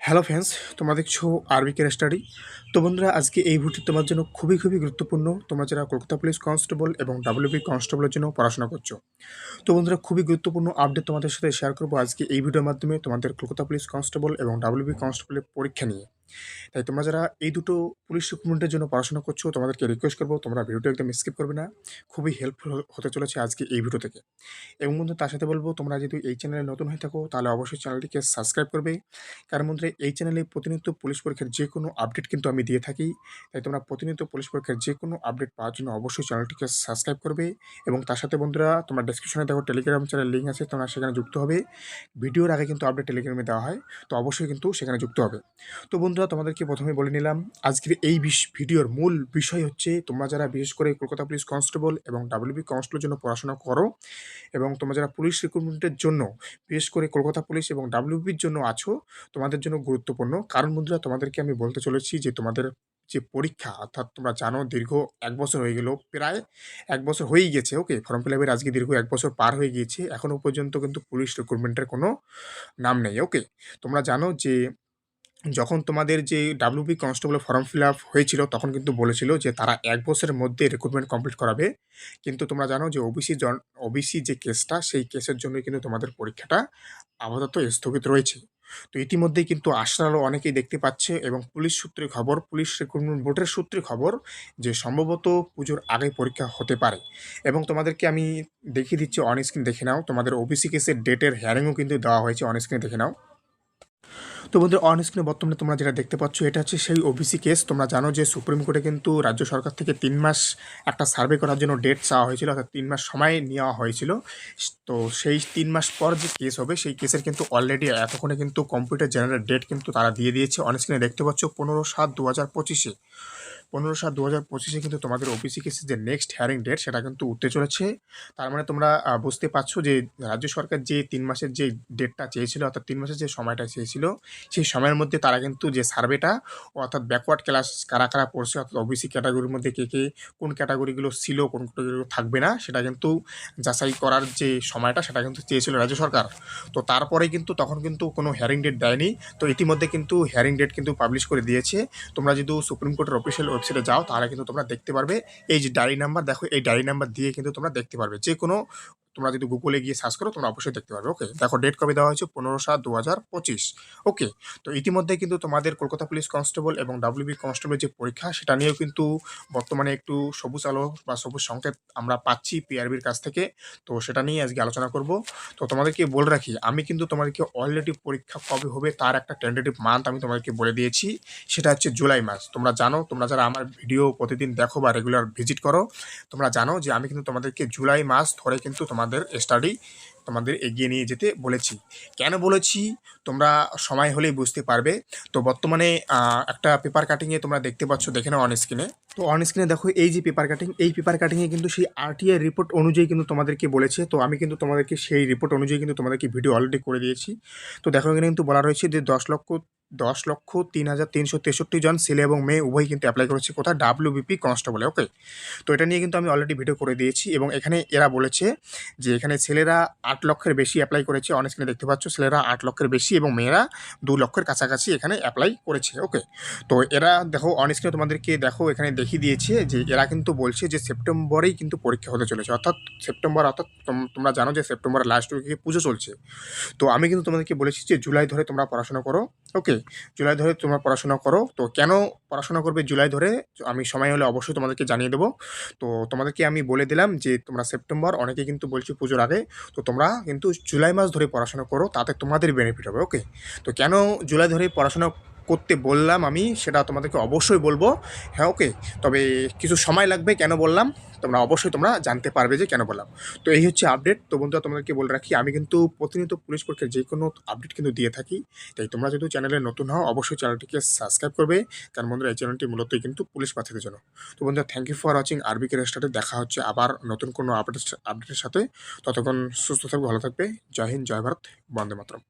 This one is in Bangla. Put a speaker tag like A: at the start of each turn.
A: হ্যালো ফ্রেন্ডস, তোমরা দেখছ আরবি কেয়ার স্টাডি। তো বন্ধুরা, আজকে এই ভিডিওটি তোমার জন্য খুবই খুবই গুরুত্বপূর্ণ তোমরা যারা কলকাতা পুলিশ কনস্টেবল এবং ডাব্লিউবি কনস্টেবলের জন্য পড়াশোনা করছ। তো বন্ধুরা, খুবই গুরুত্বপূর্ণ আপডেট তোমাদের সাথে শেয়ার করব আজকে এই ভিডিওর মাধ্যমে তোমাদের কলকাতা পুলিশ কনস্টেবল এবং ডাব্লিউবি কনস্টেবলের পরীক্ষা নিয়ে। তাই তোমরা যারা এই দুটো পুলিশ রিক্রুটমেন্টের জন্য পড়াশোনা করছ, তোমাদেরকে রিকোয়েস্ট করব, তোমরা ভিডিওটা একদম স্কিপ করবে না। খুবই হেল্পফুল হতে চলেছে আজকে এই ভিডিও থেকে। এবং বন্ধু, তার সাথে বলব, তোমরা যদি এই চ্যানেলে নতুন হয়ে থাকো, তাহলে অবশ্যই চ্যানেলটিকে সাবস্ক্রাইব করবে। কারণ বন্ধুরা এই চ্যানেলে প্রতিনিয়ত পুলিশ পরীক্ষার যে কোনো আপডেট কিন্তু আমি দিয়ে থাকি। তাই তোমরা প্রতিনিয়ত পুলিশ পরীক্ষার যে কোনো আপডেট পাওয়ার জন্য অবশ্যই চ্যানেলটিকে সাবস্ক্রাইব করবে। এবং তার সাথে বন্ধুরা, তোমার ডিসক্রিপশনে দেখো টেলিগ্রাম চ্যানেল লিঙ্ক আছে, তোমরা সেখানে যুক্ত হবে। ভিডিওর আগে কিন্তু আপডেট টেলিগ্রামে দেওয়া হয়, তো অবশ্যই কিন্তু সেখানে যুক্ত হবে। তো বন্ধুরা, তোমাদেরকে প্রথমে বলে নিলাম, আজকের এই ভিডিওর মূল বিষয় হচ্ছে তোমরা যারা বিশেষ করে কলকাতা পুলিশ কনস্টেবল এবং ডাব্লিউবি কনস্টেবলের জন্য পড়াশোনা করো এবং তোমরা যারা পুলিশ রিক্রুটমেন্টের জন্য, বিশেষ করে কলকাতা পুলিশ এবং ডাব্লিউবির জন্য আছো, তোমাদের জন্য গুরুত্বপূর্ণ। কারণ বন্ধুরা, তোমাদেরকে আমি বলতে চলেছি যে তোমাদের যে পরীক্ষা, অর্থাৎ তোমরা জানো দীর্ঘ এক বছর হয়ে গেল, প্রায় এক বছর হয়েই গেছে, ওকে? ফর্ম ফিল আপের আজকে দীর্ঘ এক বছর পার হয়ে গিয়েছে এখনও পর্যন্ত কিন্তু পুলিশ রিক্রুটমেন্টের কোনো নাম নেই, ওকে? তোমরা জানো যে যখন তোমাদের যে ডাব্লিউবি কনস্টেবলের ফর্ম ফিল আপ হয়েছিল, তখন কিন্তু বলেছিল যে তারা এক বছরের মধ্যে রিক্রুটমেন্ট কমপ্লিট করাবে। কিন্তু তোমরা জানো যে ওবিসি জন ওবিসি যে কেসটা সেই কেসের জন্য কিন্তু তোমাদের পরীক্ষাটা আপাতত স্থগিত রয়েছে। তো ইতিমধ্যেই কিন্তু আলো অনেকেই দেখতে পাচ্ছে এবং পুলিশ সূত্রে খবর, পুলিশ রিক্রুটমেন্ট বোর্ডের সূত্রে খবর যে সম্ভবত পুজোর আগে পরীক্ষা হতে পারে। এবং তোমাদেরকে আমি দেখিয়ে দিচ্ছি অন স্ক্রিন দেখে নাও। তোমাদের ওবিসি কেসের ডেটের হিয়ারিংও কিন্তু দেওয়া হয়েছে অন স্ক্রিনে দেখে নাও। তো বন্ধুরা অন স্ক্রিনে বর্তমানে তোমরা যেটা দেখতে পাচ্ছ, এটা হচ্ছে সেই ওবিসি কেস তোমরা জানো যে সুপ্রিম কোর্টে কিন্তু রাজ্য সরকার থেকে তিন মাস একটা সার্ভে করার জন্য ডেট চাওয়া হয়েছিল, অর্থাৎ তিন মাস সময় নেওয়া হয়েছিল। তো সেই তিন মাস পর যে কেস হবে, সেই কেসের কিন্তু অলরেডি এতক্ষণে কিন্তু কম্পিউটার জেনারেল ডেট কিন্তু তারা দিয়ে দিয়েছে। অন স্ক্রিনে দেখতে পাচ্ছ, পনেরো সাত দু হাজার পঁচিশে। পনেরো সাত দু হাজার পঁচিশে কিন্তু তোমাদের ওবিসি কেসের যে নেক্সট হিয়ারিং ডেট সেটা কিন্তু উঠতে চলেছে। তার মানে তোমরা বুঝতে পারছ যে রাজ্য সরকার যে তিন মাসের যে ডেটটা চেয়েছিল, অর্থাৎ তিন মাসের যে সময়টা চেয়েছিল, সেই সময়ের মধ্যে তারা কিন্তু যে সার্ভেটা অর্থাৎ ব্যাকওয়ার্ড ক্লাস কারা কারা পড়ছে, অর্থাৎ ওবিসি ক্যাটাগরির মধ্যে কে কে, কোন ক্যাটাগরিগুলো ছিল, কোন ক্যাটাগরিগুলো থাকবে না, সেটা কিন্তু যাচাই করার যে সময়টা, সেটা কিন্তু চেয়েছিল রাজ্য সরকার। তো তারপরে কিন্তু তখন কিন্তু কোনো হিয়ারিং ডেট দেয়নি। তো ইতিমধ্যে কিন্তু হিয়ারিং ডেট কিন্তু পাবলিশ করে দিয়েছে। তোমরা যদি সুপ্রিম কোর্টের অফিসিয়াল ওয়েবসাইটে যাও, তাহলে কিন্তু তোমরা দেখতে পারবে। এই যে ডায়রি নাম্বার, দেখো, এই ডায়েরি নাম্বার দিয়ে কিন্তু তোমরা দেখতে পারবে। যে কোনো তোমরা যদি গুগলে গিয়ে সার্চ করো, তোমরা অবশ্যই দেখতে পারবে ওকে দেখো ডেট কবে দেওয়া হয়েছে? পনেরো সাত দু হাজার পঁচিশ। ওকে তো ইতিমধ্যে কিন্তু তোমাদের কলকাতা পুলিশ কনস্টেবল এবং ডাব্লিউবি কনস্টেবলের যে পরীক্ষা, সেটা নিয়েও কিন্তু বর্তমানে একটু সবুজ আলো বা সবুজ সংকেত আমরা পাচ্ছি পিআরবির কাছ থেকে। তো সেটা নিয়ে আজকে আলোচনা করব। তো তোমাদেরকে বলে রাখি, আমি কিন্তু তোমাদেরকে অলরেডি পরীক্ষা কবে হবে তার একটা টেন্টেটিভ মান্থ আমি তোমাদেরকে বলে দিয়েছি। সেটা হচ্ছে জুলাই মাস। তোমরা জানো, তোমরা যারা আমার ভিডিও প্রতিদিন দেখো বা রেগুলার ভিজিট করো, তোমরা জানো যে আমি কিন্তু তোমাদেরকে জুলাই মাস ধরে কিন্তু তোমাদের স্টাডি তোমাদের এগিয়ে নিয়ে যেতে বলেছি। কেন বলেছি? তোমরা সময় হলেই বুঝতে পারবে। তো বর্তমানে একটা পেপার কাটিংয়ে তোমরা দেখতে পাচ্ছ, দেখে নাও অন স্ক্রিনে তো অন স্ক্রিনে দেখো, এই যে পেপার কাটিং এই পেপার কাটিংয়ে কিন্তু সেই আরটিআই রিপোর্ট অনুযায়ী কিন্তু তোমাদেরকে বলেছে। তো আমি কিন্তু তোমাদেরকে সেই রিপোর্ট অনুযায়ী কিন্তু তোমাদেরকে ভিডিও অলরেডি করে দিয়েছি। তো দেখো, এখানে কিন্তু বলা রয়েছে যে দশ লক্ষ দশ লক্ষ তিন হাজার তিনশো তেষট্টি জন ছেলে এবং মেয়ে উভয় কিন্তু অ্যাপ্লাই করেছে কোথায়? ডাব্লিউবিপি কনস্টেবলে ওকে তো এটা নিয়ে কিন্তু আমি অলরেডি ভিডিও করে দিয়েছি এবং এখানে এরা বলেছে যে এখানে ছেলেরা আট লক্ষের বেশি অ্যাপ্লাই করেছে। অনেক স্ক্রিনে দেখতে পাচ্ছ, ছেলেরা আট লক্ষের বেশি এবং মেয়েরা দু লক্ষের কাছাকাছি এখানে অ্যাপ্লাই করেছে ওকে তো এরা দেখো অন স্ক্রিনে তোমাদেরকে দেখো, এখানে দেখিয়ে দিয়েছে যে এরা কিন্তু বলছে যে সেপ্টেম্বরেই কিন্তু পরীক্ষা হতে চলেছে। অর্থাৎ সেপ্টেম্বর, অর্থাৎ তোম- তোমরা জানো যে সেপ্টেম্বরের লাস্ট উইকে পুজো চলছে। তো আমি কিন্তু তোমাদেরকে বলেছি যে জুলাই ধরে তোমরা পড়াশোনা করো। ওকে জুলাই ধরে তোমরা পড়াশোনা করো। তো কেন পড়াশোনা করবে জুলাই ধরে? আমি সময় হলে অবশ্যই তোমাদেরকে জানিয়ে দেবো। তো তোমাদেরকে আমি বলে দিলাম যে, তোমরা সেপ্টেম্বর অনেকে কিন্তু বলছি পুজোর আগে। তো তোমরা কিন্তু জুলাই মাস ধরে পড়াশোনা করো, তাতে তোমাদের বেনিফিট হবে ওকে তো কেন জুলাই ধরে পড়াশোনা করতে বললাম আমি, সেটা তোমাদেরকে অবশ্যই বলব। হ্যাঁ ওকে তবে কিছু সময় লাগবে, কেন বললাম? তোমরা অবশ্যই তোমরা জানতে পারবে যে কেন বললাম। তো এই হচ্ছে আপডেট তো বন্ধুরা, তোমাদেরকে বলে রাখি, আমি কিন্তু প্রতিনিয়ত পুলিশ পরীক্ষার যে কোনো আপডেট কিন্তু দিয়ে থাকি। তাই তোমরা যদি চ্যানেলে নতুন হও, অবশ্যই চ্যানেলটিকে সাবস্ক্রাইব করবে। কারণ বন্ধুরা, এই চ্যানেলটি মূলত কিন্তু পুলিশ পাথরের জন্য তো বন্ধুরা থ্যাংক ইউ ফর ওয়াচিং আরবিকে রেস্টার্টে দেখা হচ্ছে আবার নতুন কোনো আপডেট আপডেটের সাথে। ততক্ষণ সুস্থ থাকবে, ভালো থাকবে। জয় হিন্দ, জয় ভারত। বন্দে মাতরম।